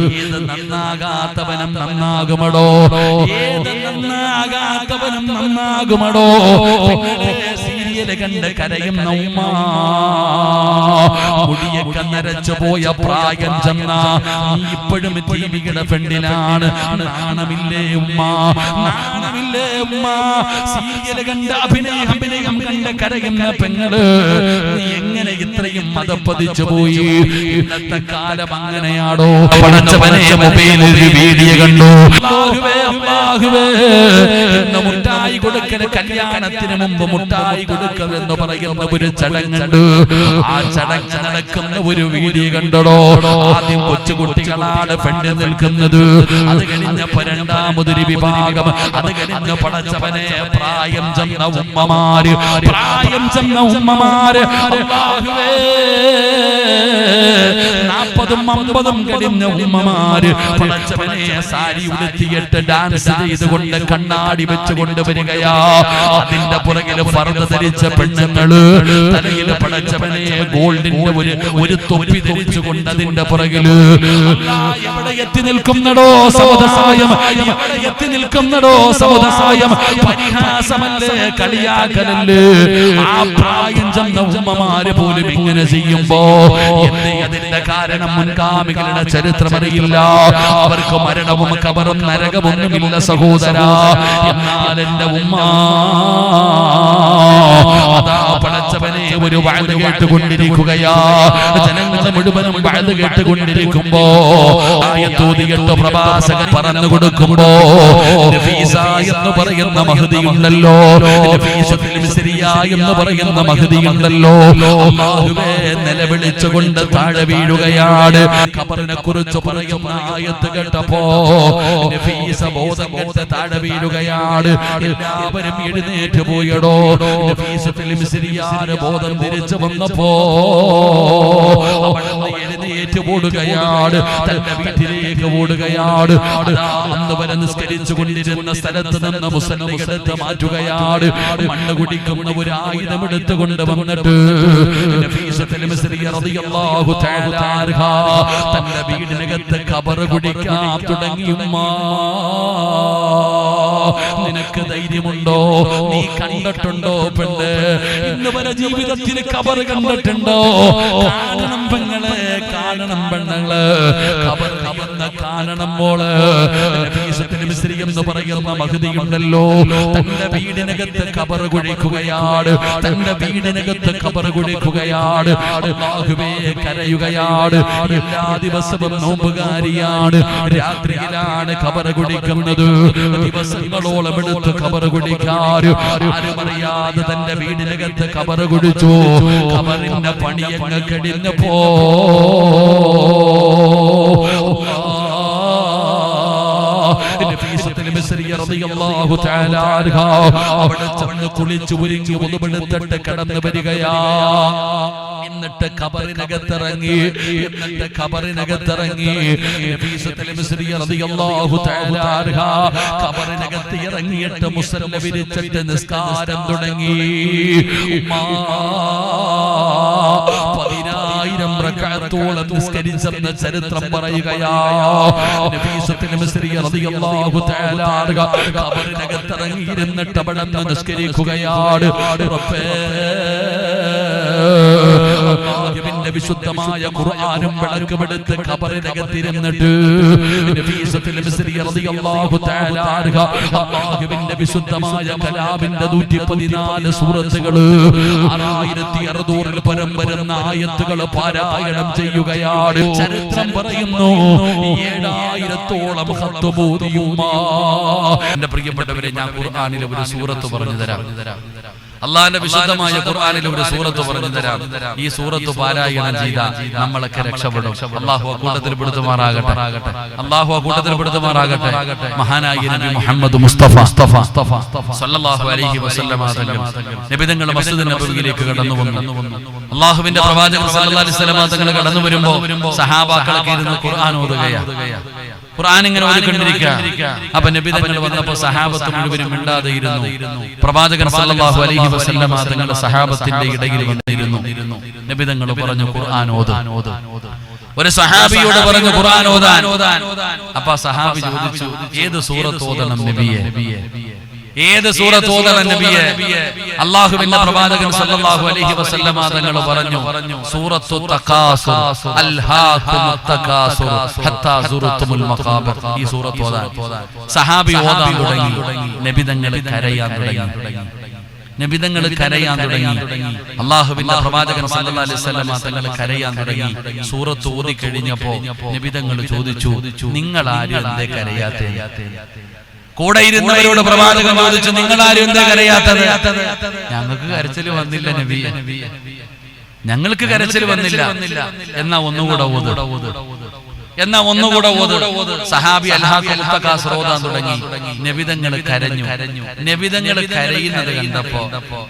ഏത് നന്നാകാത്തവനും നന്നാകുമടോ? ഏത് നന്നാകാത്തവനും നന്നാകുമടോ? സീരിയൽ കണ്ട് കരയുന്ന ഉമ്മ മുടിയൊക്കെ നരച്ചു പോയ പ്രായം ചെന്ന. ഇപ്പോഴും ടിവിയുടെ പെണ്ണിനാണ് നാണമില്ലേ ഉമ്മ? നാണമില്ലേ ഉമ്മ? സീരിയൽ കണ്ട് അഭിനയ അഭിനയം കണ്ട് കരയുന്ന പെങ്ങൾ. നീ എങ്ങനെ ഇത്രയും മതപ്പതിച്ചു പോയി? ഇന്നത്തെ കാലം അങ്ങനെയാണോ? പടച്ചവനെ മൊബൈലിൽ വീഡിയോ കണ്ടു. മുട്ടായി കൊടുക്കൽ കല്യാണത്തിന് മുമ്പ് മുട്ടായി കൊടുക്കൽ എന്ന് പറയുന്ന ഒരു ചടങ്ങുണ്ട്. ആ ചടങ്ങ് നടക്കുന്ന ഒരു വീഡിയോ കണ്ടടോ? ആദ്യം കൊച്ചുകുട്ടികളാണ് പെണ്ണ് നിൽക്കുന്നത്. അത് കഴിഞ്ഞപ്പോ രണ്ടാമതൊരു വിഭാഗം. അത് കഴിഞ്ഞ പടച്ചവനെ പ്രായം ചെന്ന ഉമ്മമാര്. പ്രായം ചെന്ന ഉമ്മമാര്. അമ്പതും കഴിഞ്ഞ ഉമ്മമാര്. പടച്ചവനെ സാരി ഉടുത്തിയിട്ട് ഡാൻസ് ചെയ്തുകൊണ്ട് കണ്ണാടി വെച്ചുകൊണ്ട് വരികയാ. അതിന്റെ പുറകിൽ ഫർദ ധരിച്ച പെണ്ണുങ്ങൾ തലയിൽ പടച്ചവനെ ഗോൾഡിന്റെ ഒരു ഒരു തൊപ്പി ധരിച്ചുകൊണ്ട് അതിന്റെ പുറകിൽ എവിടെ എത്തി നിൽക്കുന്നടോ സമുദായം എത്തി നിൽക്കുന്നടോ സമുദായം പരിഹാസമല്ലേ കളിയാക്കലല്ലേ? ആ പ്രായം ചെന്ന ഉമ്മമാര് പോലും ഇങ്ങനെ ചെയ്യുമ്പോ അതിന്റെ കാരണം? മുൻഗാമികളുടെ ചരിത്രം അറിയില്ല അവർക്ക് മരണവും കബറും നരകമൊന്നുമില്ല സഹോദര. എന്നാൽ എന്റെ ഉമ്മ അതാ പടച്ചവനെ ഒരു വാഴ കേട്ടുകൊണ്ടിരിക്കുകയാ. ജനങ്ങൾ മുഴുവനും വാഴ കേട്ടുകൊണ്ടിരിക്കുമ്പോ ആയത്തോതിയിട്ട് പ്രഭാസകൻ പറഞ്ഞു കൊടുക്കുമ്പോ നഫീസ എന്ന് പറയുന്ന മഹതിയുണ്ടല്ലോ എന്ന് പറയുന്ന മഹതിയുണ്ടല്ലോ നിലവിളിച്ചുകൊണ്ട് താഴെ വീഴുകയാണ്. ഖബറിനെ കുറിച്ച് പറയുന്ന ആയത്ത് കേട്ടപ്പോ നഫീസ ബോധം താഴെ വീഴുകയാണ്. എല്ലാവരും എഴുന്നേറ്റ് പോയടോ. നഫീസത്തിൽ മിസ്രിയാന് ബോധം തിരിച്ചു വന്നപ്പോ എഴുന്നേറ്റ് ഓടുകയാണ് തന്റെ വീട്ടിലേക്ക് ഓടുകയാണ് അന്ന് വരെ നിസ്കരിച്ചു കൊണ്ടിരുന്ന സ്ഥലത്ത് നിന്ന് മുസലിമെടുത്ത് മാറ്റുകയാണ് മണ്ണ് കുടിക്കുന്ന ഒരു ആയുധം എടുത്തുകൊണ്ട് വന്നിട്ട് തന്റെ വീടിനകത്ത് കബറ് കുടിക്കാൻ തുടങ്ങി ഉമ്മ. നിനക്ക് ധൈര്യമുണ്ടോ? നീ കണ്ടിട്ടുണ്ടോ പെണ്ണ്? ഇന്ന് വരെ ജീവിതത്തിൽ കബർ കണ്ടിട്ടുണ്ടോ? കാണണം പെങ്ങളെ കാണണം പെണ്ണുങ്ങൾ കബർ ഖബറിനെ കാണണം മോൾ. എന്ന് പറയുന്ന മഹദിയുണ്ടല്ലോ തന്റെ വീടിനകത്ത് ഖബർ കുഴിക്കുകയാണ്. തന്റെ വീടിനകത്ത് ഖബർ കുഴിക്കുകയാണ്. അല്ലാഹുവേ കരയുകയാണ്. എല്ലാ ദിവസവും നോമ്പുകാരിയാണ്. രാത്രിയിലാണ് കബറ കുടിക്കുന്നത് ദിവസങ്ങളോളം എടുത്ത് കബറ കുടിക്കാറ് ആരും അറിയാതെ തന്റെ വീടിനകത്ത് കബറ കുടിച്ചു കബറിന്റെ പണിയങ്ങ് കടിഞ്ഞപ്പോ അവിടെ ചെന്ന് കുളിച്ച് ഒരുങ്ങി ഉളുവെടുത്തിട്ട് കടന്നു വരികയാ. എന്നിട്ട് ഖബറിനകത്തിറങ്ങി. എന്നിട്ട് ഖബറിനകത്തിറങ്ങി. ഖബറിനകത്ത് ഇറങ്ങിയിട്ട് മുസല്ല വിരിച്ചിട്ട് നിസ്കാരം തുടങ്ങി. ഉമ്മാ. പതിനായിരം റക്കാത്തോളം നിസ്കരിച്ചെന്ന് ചരിത്രം പറയുകയാണ് അവിടെ നിസ്കരിക്കുകയാണ് റബ്ബേ വിശുദ്ധമായ ഖുർആനും വിളക്കുമെടുത്ത് കബറിനകത്തിരുന്നിട്ട് നഫീസത്തുൽ മിസ്രി റളിയല്ലാഹു തആല അൻഹ അല്ലാഹുവിന്റെ വിശുദ്ധമായ കലാമിന്റെ 114 സൂറത്തുകൾ 6600 പരം വരുന്ന ആയത്തുകൾ പാരായണം ചെയ്യുകയാണ്. ചരിത്രം പറയുന്നു ഏഴായിരത്തോളം ഖത്ബൂദിയുമാ എന്റെ പ്രിയപ്പെട്ടവരെ ഞാൻ ഖുർആനിലെ ഒരു സൂറത്ത് പറഞ്ഞു തരാം. അള്ളാന്റെ വിശുദ്ധമായ ഖുർആനിലെ ഒരു സൂറത്ത് പറഞ്ഞു തരാം. ഈ സൂറത്ത് പാരായണം ചെയ്ത നമ്മളൊക്കെ രക്ഷപ്പെടും. അള്ളാഹു കൂട്ടത്തിൽ പെടുത്തുമാറാകട്ടെ. അള്ളാഹു കൂട്ടത്തിൽ പെടുത്തുമാറാകട്ടെ. മഹാനായ നബി മുഹമ്മദ് മുസ്തഫ. സല്ലല്ലാഹു അലൈഹി വസല്ലമ തങ്ങൾ നബിതങ്ങൾ മസ്ജിദ് നബവിയിലേക്ക് കടന്നു വന്നു. അള്ളാഹുവിന്റെ പ്രവാചകൻ സല്ലല്ലാഹു അലൈഹി വസല്ലമ തങ്ങൾ കടന്നു വരുമ്പോൾ സഹാബാക്കളൊക്കെ ഇരുന്ന് ഖുർആൻ ഓതുകയാണ് ഖുർആൻ ഇങ്ങനെ ഓതിക്കൊണ്ടിരിക്കുക. അപ്പൊ നബി തങ്ങൾ വന്നപ്പോ സഹാബത്ത് മുഴുവനും മിണ്ടാതെ ഇരുന്നു പ്രവാചകൻ സല്ലല്ലാഹു അലൈഹി വസല്ലമ തങ്ങളുടെ സഹാബത്തിന്റെ ഇടയിൽ വന്നിരുന്നു. നബി തങ്ങൾ പറഞ്ഞു ഖുർആൻ ഓത്. ഒരു സഹാബിയോട് പറഞ്ഞു ഖുർആൻ ഓതാൻ. അപ്പൊ സഹാബി ചോദിച്ചു ഏത് സൂറത്ത് ഓതണം നബിയെ? ഏത് സൂറത്ത് ഓതാൻ നബിയെ? അള്ളാഹുവിന്റെ പ്രവാചകൻ സല്ലല്ലാഹു അലൈഹി വസല്ലമ തങ്ങൾ പറഞ്ഞു. സൂറത്തു തകാസുർ അൽഹാകുമുത് തകാസുർ ഹത്താ സുറത്തുൽ മഖാബർ. ഈ സൂറത്ത് ഓതാൻ. സഹാബി ഓതാൻ തുടങ്ങി. നബി തങ്ങൾ കരയാൻ തുടങ്ങി. നബിതങ്ങൾ കരയാൻ തുടങ്ങി. അള്ളാഹുവിന്റെ പ്രവാചകൻ സല്ലല്ലാഹു അലൈഹി വസല്ലമ തങ്ങൾ കരയാൻ തുടങ്ങി. സൂറത്ത് ഓതി കഴിഞ്ഞപ്പോ നബിതങ്ങൾ ചോദിച്ചു നിങ്ങൾ ആരും എന്തേ കരയാത്തേ കൂടെ ഇരുന്നവരോട് പ്രവാചകൻ ചോദിച്ചു നിങ്ങൾ ആരും എന്തേ കരയാത്തത്? ഞങ്ങൾക്ക് കരച്ചിൽ വന്നില്ല നബി ഞങ്ങൾക്ക് കരച്ചിൽ വന്നില്ല. എന്നാ ഒന്നുകൂടെ ഓത്. എന്നാ ഒന്നുകൂടെ ഓത്. സഹാബി അൽഹാഖാസ് ഓതാൻ തുടങ്ങി. നബിതങ്ങൾ കരഞ്ഞു. നബിതങ്ങൾ കരയുന്നത് കണ്ടപ്പോ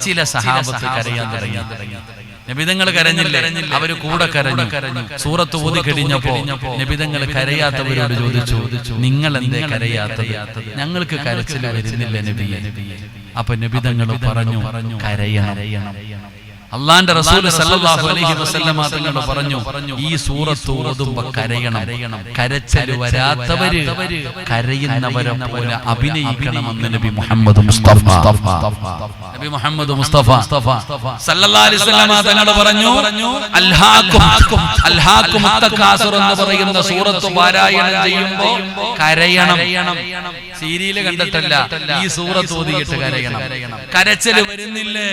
ചില സഹാബത്ത് കരയാൻ തുടങ്ങി. നബിതങ്ങൾ കരഞ്ഞില്ല? അവർ കൂടെ കരഞ്ഞു. സൂറത്ത് ഊതി കഴിഞ്ഞപ്പോ നബിതങ്ങൾ കരയാത്തവരോട് ചോദിച്ചു നിങ്ങൾ എന്തേ കരയാത്തത്? ഞങ്ങൾക്ക് കരച്ചിൽ വരുന്നില്ല നബിയെ. അപ്പൊ നബിതങ്ങൾ പറഞ്ഞു കരയണം. അള്ളാന്റെ റസൂൽ സല്ലല്ലാഹു അലൈഹി വസല്ലമ തങ്ങൾ പറഞ്ഞു ഈ സൂറത്ത് ഓതുമ്പോ കരയണം കരച്ചൽ വരാത്തവര് കരയുന്നവരെ പോലെ അഭിനയിക്കണമെന്ന് നബി മുഹമ്മദ് മുസ്തഫ. നബി മുഹമ്മദ് മുസ്തഫ സല്ലല്ലാഹു അലൈഹി വസല്ലമ തങ്ങൾ പറഞ്ഞു അൽഹാകും അൽഹാകും മുത്തക്കാസുർ എന്ന് പറയുന്ന സൂറത്ത് പാരായണം ചെയ്യുമ്പോൾ കരയണം. സീരിയൽ കണ്ടിട്ടല്ല. ഈ സൂറത്ത് ഓതിയിട്ട് കരയണം. കരച്ചൽ വരുന്നില്ലേ?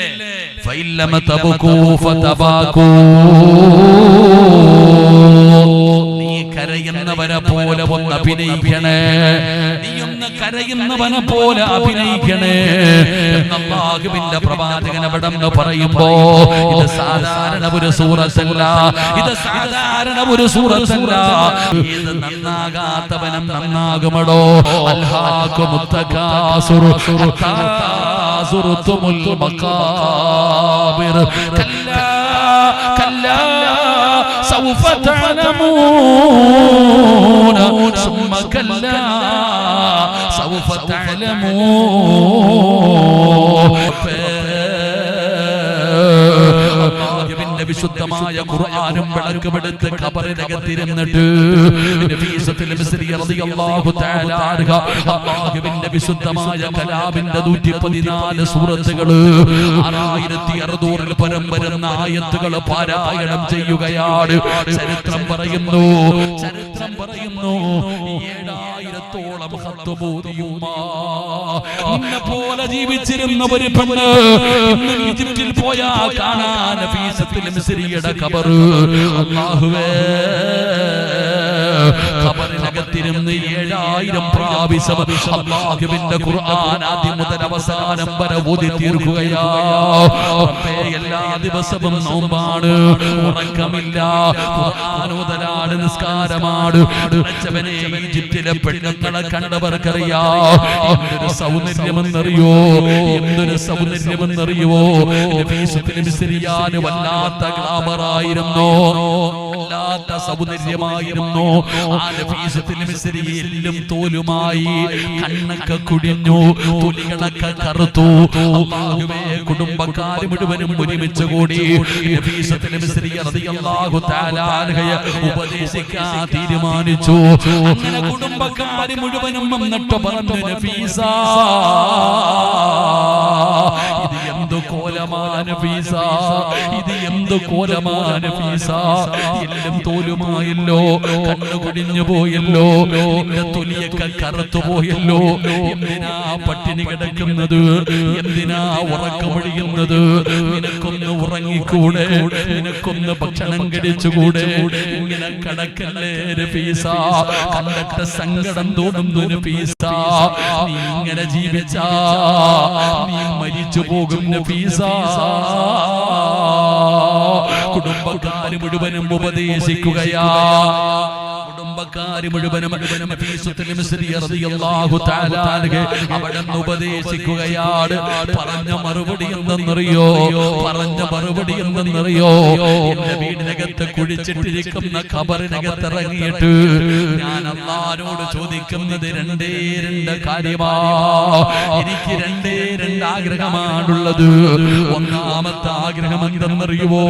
നീ കരയുന്നവരെ പോലെ ഒന്ന് അഭിനയിക്കണേ. നീ ഒന്ന് കരയുന്നവനെ പോലെ അഭിനയിക്കണേ എന്നല്ലാഹുവിന്റെ പ്രവാചകൻ അവിടെ പറയുമ്പോ ഇത് സാധാരണ ഒരു സൂറത്തല്ല ഇത് സാധാരണ ഒരു സൂറത്തല്ല. ഇത് നന്നാകാത്തവനം നന്നാകുമടോ? സൗഫ തഅലമൂന സുമ്മ സൗഫ തഅലമൂ അള്ളാഹുവിന്റെ വിശുദ്ധമായ ഖുർആനും വിളക്കുമെടുത്ത് ഖബറിനകത്തിരുന്നിട്ട് അള്ളാഹുവിന്റെ വിശുദ്ധമായ കലാബിന്റെ നൂറ്റി പതിനാല് സൂറത്തുകൾ ആറായിരത്തി അറുന്നൂറിൽ പരം വരുന്ന പാരായണം ചെയ്യുകയാണ്. ചരിത്രം പറയുന്നു. ചരിത്രം പറയുന്നു. ഏഴ് നിന്നെ പോലെ ജീവിച്ചിരുന്ന ഒരു പെണ്ണ് ഈജിപ്തിൽ പോയാ കാണാൻ ഫീസത്തിൽ മിസ്രിയുടെ കബർ അല്ലാഹുവേ. ഖബറിനകത്തിരുന്ന് ഏഴായിരം പ്രാവശ്യം ഖുർആൻ ആദ്യം അവസാനം വരെ ഊതി തീർക്കുകയാ. എല്ലാ ദിവസവും നോമ്പാണ് ഉറക്കമില്ല. മുതലാണ് നിസ്കാരമാണ്. ഉറച്ചവനെ ഈജിപ്തിലെ പെണ്ണുങ്ങളെ കണ്ടവർക്കറിയാ. എന്തൊരു സൗന്ദര്യമെന്നറിയോ? എന്തൊരു സൗന്ദര്യമെന്നറിയോ വല്ലാത്ത ഗ്ലാമറായിരുന്നു. വല്ലാത്ത സൗന്ദര്യമായിരുന്നു. എല്ലും തോലുമായി കണ്ണൊക്കെ കുടിഞ്ഞു. അല്ലാഹുവേ കുടുംബക്കാർ മുഴുവനും ഒരുമിച്ച് കൂടി ഉപദേശിക്കാൻ തീരുമാനിച്ചു. അങ്ങനെ കുടുംബക്കാർ മുഴുവനും വന്നിട്ട് പറഞ്ഞു നഫീസ കോലമാന ഫീസ. ഇത് എന്ത് കോലമാന ഫീസ? എല്ലാം തോലുമായല്ലോ. കണ്ണു കുടിഞ്ഞു പോയല്ലോ. നിന്റെ തൊലിയൊക്കെ കറുത്തു പോയല്ലോ. എന്തിനാ പട്ടിണി കിടക്കുന്നത്? എന്തിനാ ഉറക്കമൊഴിയുന്നത് നിനക്കൊന്ന് ഉറങ്ങിക്കൂടെ? നിനക്കൊന്ന് ഭക്ഷണം കഴിച്ചുകൂടെ? ഇങ്ങനെ കടക്കല്ലേ ഫീസ? കണ്ടിട്ട് സങ്കടം തോന്നുന്നു ഫീസ? നീ ഇങ്ങനെ ജീവിച്ചാ? നീ മരിച്ചു പോകും നഫീസ കുടുംബക്കാര് മുഴുവനും ഉപദേശിക്കുകയാ. കുടുംബ കുടുംബക്കാര് മുഴുവനും നഫീസത്തുൽ മിസ്രി റളിയല്ലാഹു തആല അൻഹ അവിടെ നിന്ന് ഉപദേശിക്കുകയാണ്. പറഞ്ഞ മറുപടി എന്തെന്നറിയോ? പറഞ്ഞ മറുപടി എന്തെന്നറിയോ? എന്റെ വീടിനകത്ത് കുഴിച്ചിട്ടിരിക്കുന്ന ഖബറിനകത്ത് ഇറങ്ങിയിട്ട് ഞാൻ അള്ളാരോട് ചോദിക്കുന്നത് രണ്ടേ രണ്ട് കാര്യമാ. എനിക്ക് രണ്ടേ രണ്ട് ആഗ്രഹമാണുള്ളത്. ഒന്നാമത്തെ ആഗ്രഹം എന്തെന്നറിയുവോ?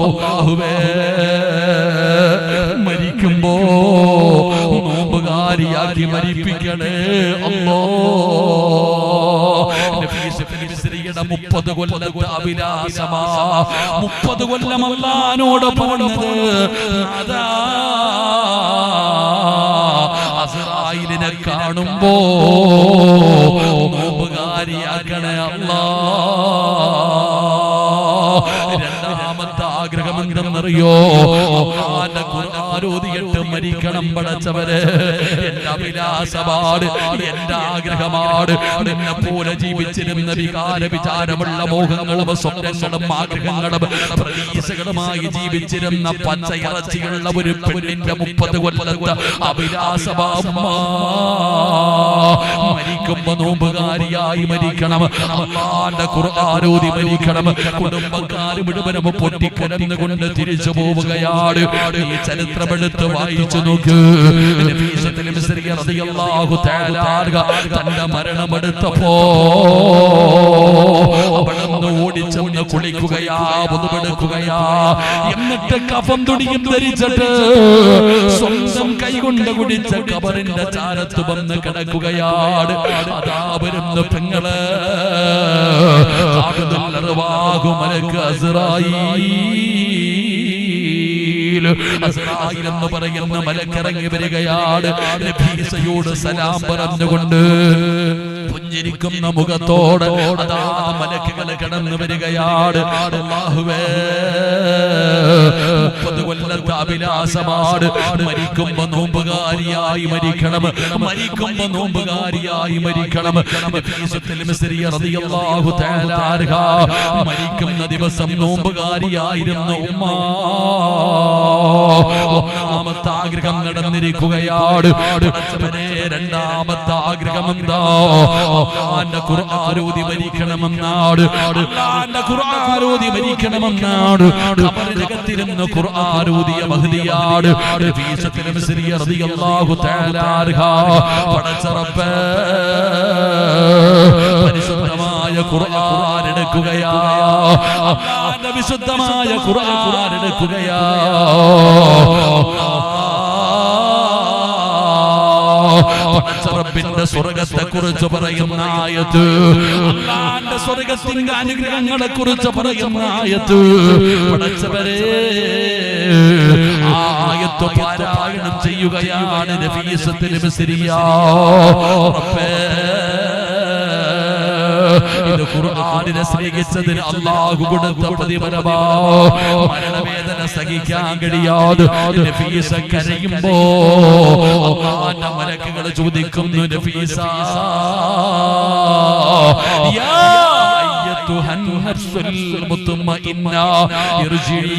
അല്ലാഹുവേ നോമ്പുകാരിയാക്കി മരിപ്പിക്കണേ. അമ്മോ മുപ്പത് കൊല്ലത്തെ അഭിലാഷമാ മുപ്പത് കൊല്ലം അല്ലാനോട് പറഞ്ഞത് അതാ അസ്രായിലിനെ കാണുമ്പോ നോമ്പുകാരിയാക്കണേ അല്ലാ അള്ളാന്റെ ഖുർആാനോദിയിട്ട് മരിക്കണം പടച്ചവര്. എന്റെ അഭിലാഷമാണ് എന്റെ ആഗ്രഹമാണ് നിന്നെ പോലെ ജീവിച്ചിരുന്ന വികാര വിചാരമുള്ള മോഹങ്ങളും സ്വപ്നങ്ങളും ആഗ്രഹങ്ങളും പ്രതീക്ഷകളുമായി ജീവിച്ചിരുന്ന പച്ചയിറച്ചിയുള്ള ഒരു പെണ്ണിന്റെ മുപ്പത് കൊല്ലത്തെ അഭിലാഷമാ മരിക്കുമ്പോ നോമ്പുകാരിയായി മരിക്കണം. അള്ളാന്റെ ഖുർആാനോദി മരിക്കണം. കുടുംബക്കാര് മുഴുവനും പൊട്ടിക്കരന്നുകൊണ്ട് തിരിച്ചു പോവുകയാണ്. ഈ ചരിത്രമെടുത്ത് വായിച്ചു നോക്ക്. തന്റെ മരണമെടുത്തപ്പോ അവിടെ നിന്ന് ഓടിച്ചെന്ന് കുളിക്കുകയാ പൊതുവെടുക്കുകയാ എന്നിട്ട് കഫം തുടിയും ധരിച്ചിട്ട് സ്വന്തം കൈകൊണ്ട് കുടിച്ച കബറിന്റെ ചാരത്ത് വന്ന് കിടക്കുകയാണ്. അതാ വരുന്ന പെങ്ങൾ. മലക്ക് അസ്റായീൽ എന്ന് പറയുന്ന മലക്കിറങ്ങി വരികയാണ്. സലാം പറഞ്ഞുകൊണ്ട് പുഞ്ചിരിക്കുന്ന മുഖത്തോടെ അതാ മലക്കുകൾ കടന്നു വരികയാണ്. അല്ലാഹുവേ മുപ്പത് കൊല്ലത്തെ അഭിലാഷമാണ്. മരിക്കുമ്പോ നോമ്പുകാരിയായി മരിക്കണം. മരിക്കുമ്പോ നോമ്പുകാരിയായി മരിക്കണം. മരിക്കുന്ന ദിവസം നോമ്പുകാരിയായിരുന്നു ഉമ്മ. ആഗ്രഹം നടന്നിരിക്കുകയാണ്. രണ്ടാമത്തെ ആഗ്രഹം എന്താ ഖുർആാനോദി മരിക്കണമെന്നാണ്. ഖുർആാനോദി മരിക്കണമെന്നാണ്. ഖബറിനകത്തിരുന്ന് ഖുർആാനോദിയ മഹദിയാണ് റളിയല്ലാഹു തആല അൻഹ. പടച്ച റബ്ബേ പരിശുദ്ധമായ ഖുർആൻ എടുക്കുകയാ. വിശുദ്ധമായ ഖുർആൻ എടുക്കുകയാ. പടച്ചറബിന്റെ സ്വർഗത്തെ കുറിച്ച് പറയുന്ന ആയത്ത്. അല്ലാന്റെ സ്വർഗത്തിന്റെ അനുഗ്രഹങ്ങളെ കുറിച്ച് പറയുന്ന ആയത്ത്. പടച്ചവരെ ആയത്ത് പാരായണം ചെയ്യുകയാണ് നഫീസത്തിൽ മിസ്രിയാ റബ്ബേ ഇത് ഖുർആനിനെ സ്നേഹിച്ചതിന് അള്ളാഹു കൊടുത്ത പ്രതിഫലമാ. മരണവേദന സഹിക്കാൻ കഴിയാതെ നഫീസ കരയുമ്പോ അള്ളാന്റെ മലക്കുകൾ ചോദിക്കുന്നു നഫീസ യാ അയ്യത്തുഹൻ നഫ്സുൽ മുത്മഇന്ന ഇർജിഇ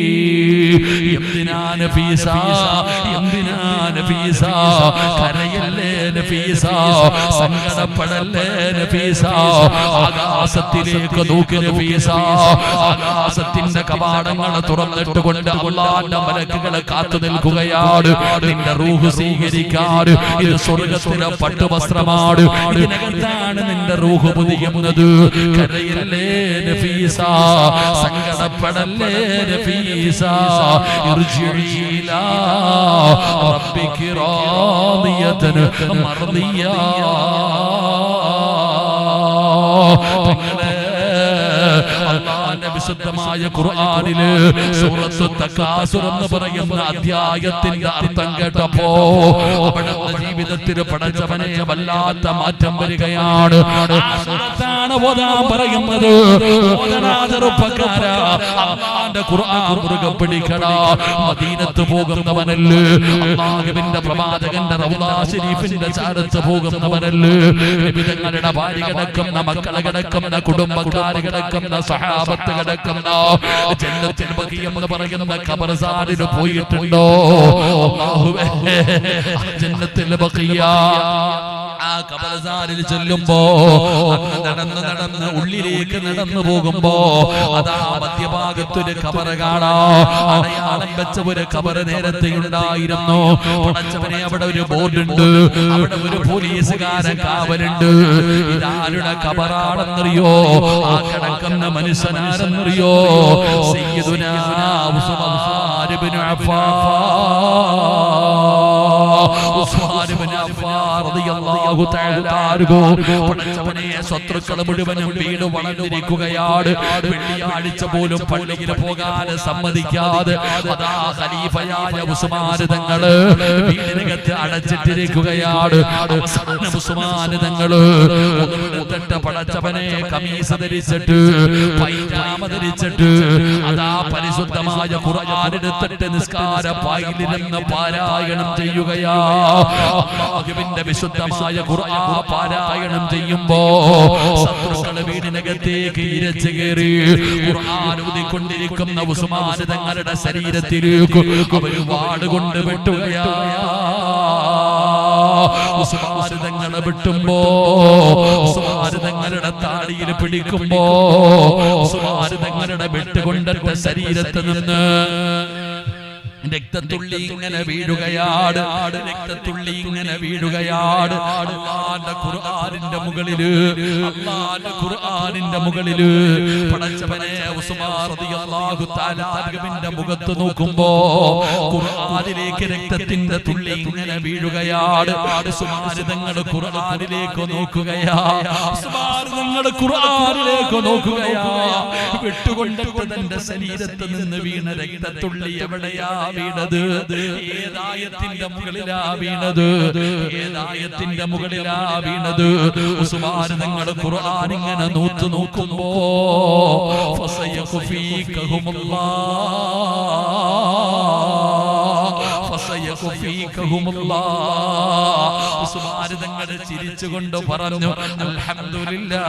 എന്തിനാ നഫീസ എന്തിനാ നഫീസ കരയല്ലേ നഫീസ സങ്കടപ്പെടല്ലേ നഫീസ ആകാശത്തിലേക്ക് നോക്കി നഫീസ ആകാശത്തിന്റെ കവാടങ്ങളെ തുറന്നിട്ട് കൊണ്ട് അള്ളാന്റെ മലക്കുകളെ കാത്തു നിൽക്കുകയാണ്. നിന്റെ റൂഹ് സ്വീകരിക്കാൻ ഇത് സ്വർഗത്തിലെ പട്ടുവസ്ത്രമാണ്. ഇതിനകത്താണ് നിന്റെ റൂഹ് പുതിയുന്നത്. കരയല്ലേ നഫീസ മരണപ്പെടല്ലേ നഫീസ ഇർജിഇല റബ്ബിക റാദിയതൻ മർദിയ വിശുദ്ധമായ ഖുർആനിൽ സൂറത്തു തകാസുർ എന്ന് പറയുന്ന അധ്യായത്തിന്റെ അർത്ഥം കേട്ടപ്പോ അവിടുത്തെ ജീവിതത്തിൽ പടച്ചവനെ വല്ലാത്ത മാറ്റം വരികയാണ്. പറയുന്നത്. ഖുർആൻ പിടിക്കടാ. മദീനത്ത് പോകുന്നവനല്ലേ. അള്ളാഹുവിന്റെ പ്രവാചകന്റെ റൗദാ ശരീഫിന്റെ ചാരത്ത് പോകുന്നവനല്ലേ. നിബിതങ്ങളുടെ ഭാര്യ കിടക്കുന്ന മക്കളെ കിടക്കുന്ന കുടുംബക്കാര് കിടക്കുന്ന കിടക്കുന്ന ജന്നത്തിൽ എന്ന് പറയുന്ന ഖബർസാനിൽ പോയിട്ടുണ്ടോ? ജന്നത്തിൽ ബഖിയ ആ കബലസാരിൽ ചെല്ലുമ്പോ നടന്ന് നടന്ന് ഉള്ളിലേക്ക് നടന്നു പോകുമ്പോ അതാ മധ്യഭാഗത്തൊരു കബറ കാണാ. അടയാളം വെച്ച ഒരു കബറ് നേരത്തെ ഉണ്ടായിരുന്നു പടച്ചവനെ അവിടെ ഒരു ബോർഡുണ്ട്. അവിടെ ഒരു പോലീസുകാരൻ കാവലുണ്ട്. ഇതാരുടെ കബറാണെന്നറിയോ ആ കിടക്കുന്ന മനുഷ്യനാരെന്നറിയോ സയ്യിദുനാ ശത്രുക്കൾ മുഴുവനും വീട് വളർന്നിരിക്കുകയാണ് വെള്ളിയാഴ്ച പോലും പള്ളിയിൽ പോകാൻ സമ്മതിക്കാതെ അതാ ഖലീഫയായ ഉസ്മാൻ തങ്ങൾ വീടിനകത്ത് അടച്ചിട്ടിരിക്കുകയാണ് അവസാനം ഉസ്മാൻ തങ്ങൾ ഒന്നിട്ട് പടച്ചവനെ കമീസ് ധരിച്ചിട്ട് പൈജാമ ധരിച്ചിട്ട് അതാ പരിശുദ്ധമായ ഖുർആൻ എടുത്തിട്ട് നിസ്കാര പായിലിരുന്ന് പാരായണം ചെയ്യുകയാ. അഹുവിന്റെ വിശുദ്ധമായ ഖുർആൻ പാരായണം ചെയ്യുമ്പോ ശത്രുക്കൾ വീടിനകത്തേക്ക് ഇരച്ചു കയറി ഖുർആൻ ഊതിക്കൊണ്ടിരിക്കുന്ന ഉസ്മാൻ തങ്ങളുടെ ശരീരത്തിലേക്ക് അവർ വാടുകൊണ്ട് വെട്ടുകയാ. ഉസ്മാരിതങ്ങളെ വിട്ടുമ്പോ ഉസ്മാരിതങ്ങളുടെ താടിയിൽ പിടിക്കുമ്പോ ഉസ്മാരിതങ്ങളുടെ വെട്ടുകൊണ്ടിട്ട ശരീരത്ത് നിന്ന് രക്തത്തുള്ളി ഇങ്ങനെ വീഴുകയാണ് രക്തത്തുള്ളി ഇങ്ങനെ വീഴുകയാണ് അള്ളാന്റെ ഖുർആനിന്റെ മുകളിൽ. അള്ളാന്റെ ഖുർആനിന്റെ മുകളിൽ. പടച്ചവനെ റളിയല്ലാഹു തആല അൻഹുവിന്റെ മുഖത്ത് നോക്കുമ്പോ ഖുർആനിലേക്ക് രക്തത്തിന്റെ തുള്ളി ഇങ്ങനെ വീഴുകയാണ് ആട് തങ്ങൾ ഖുർആനിലേക്ക് നോക്കുകയാ. ഉസ്മാൻ ഖുർആനിലേക്ക് നോക്കുകയാ. വിട്ടുകൊണ്ടിട്ട് തന്റെ ശരീരത്ത് നിന്ന് വീണ രക്തത്തുള്ളി എവിടെയാ വീണത്. ഏതായത്തിന്റെ മുകളിലാ വീണത്. ഏതായത്തിന്റെ മുകളിലാ വീണത്. ഉസ്മാൻ തങ്ങൾ ഖുർആൻ ഇങ്ങനെ നൂത്ത് നോക്കുമ്പോ തങ്ങളെ ചിരിച്ചുകൊണ്ട് പറഞ്ഞു അൽഹംദുലില്ലാ.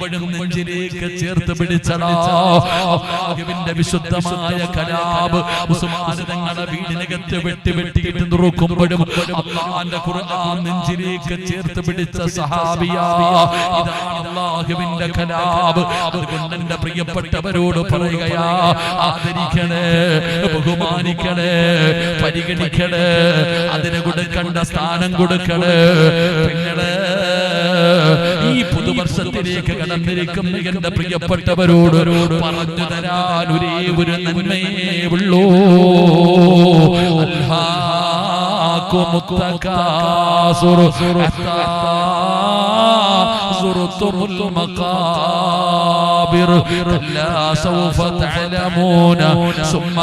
മരിക്കുമ്പോഴും നെഞ്ചിലേക്ക് ചേർത്ത് പിടിച്ചടാ അല്ലാഹുവിന്റെ വിശുദ്ധമായ കലാബ് ഉസ്മാൻ തങ്ങളുടെ വീടിനകത്ത് വെട്ടി വെട്ടിയിട്ട് നുറുക്കുമ്പോഴും അള്ളാന്റെ ഖുർആൻ നെഞ്ചിലേക്ക് ചേർത്ത് പിടിച്ച സഹാബിയാ. ഇതാണ് അള്ളാഹുവിന്റെ കലാബ് അതുകൊണ്ട് എന്റെ പ്രിയപ്പെട്ടവരോട് പറയുകയാ. ആദരിക്കണേ ബഹുമാനിക്കണേ പരിഗണിക്കണേ അതിന് കൊടുക്കേണ്ട സ്ഥാനം കൊടുക്കണേ. പിന്നീട് ഈ പുതുവർഷത്തിലേക്ക് കടന്നിരിക്കുന്ന എന്റെ പ്രിയപ്പെട്ടവരോട് പറഞ്ഞു തരാൻ ഒരേ ഒരു നന്മയേ ഉള്ളൂ. അൽഹാക്കുമുത്തകാസുർ ഹത്താ സുർത്തുമുൽ മഖാബിർ. കല്ലാ സൗഫ തഅലമൂന. സുമ്മ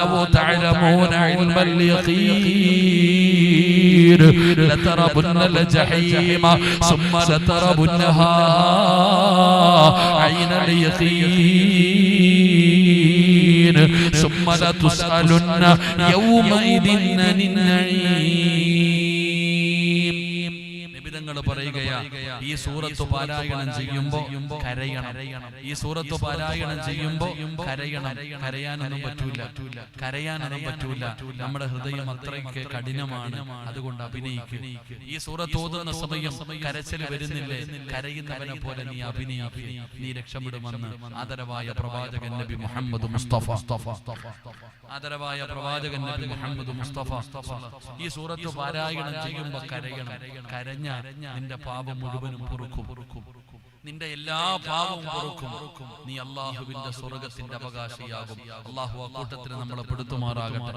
لو تعلمون علم اليقين لتربن الجحيم ثم لتربنها عين اليقين ثم لتسألن يومئذ عن النعيم ഈ സൂറത്ത് പാരായണം ചെയ്യുമ്പോ കരയണം. ഈ സൂറത്ത് പാരായണം ചെയ്യുമ്പോ കരയണം. കരയാനൊന്നും പറ്റൂല. കരയാനൊന്നും പറ്റൂല. നമ്മുടെ ഹൃദയം അത്രയ്ക്ക് കഠിനമാണ്. അതുകൊണ്ട് അഭിനയിക്കും. ഈ സൂറത്ത് ഓതുന്ന സമയം കരച്ചിൽ വരുന്നില്ലേ? കരയുന്നവനെ പോലെ നീ അഭിനയിക്കും. നീ രക്ഷപ്പെടുമെന്ന് ആദരവായ പ്രവാചകൻ നബി മുഹമ്മദ് മുസ്തഫ. ആദരവായ പ്രവാചകൻ നബി മുഹമ്മദ് മുസ്തഫ. ഈ സൂറത്ത് പാരായണം ചെയ്യുമ്പോ കരയണം. കരഞ്ഞ നിന്റെ പാപം മുഴുവനും പൊറുക്കും. നിന്റെ എല്ലാ പാപവും പൊറുക്കും. നീ അള്ളാഹുവിന്റെ സ്വർഗത്തിന്റെ അവകാശിയാകും. അള്ളാഹു ആ കൂട്ടത്തിന് നമ്മളെ പെടുത്തുമാറാകട്ടെ.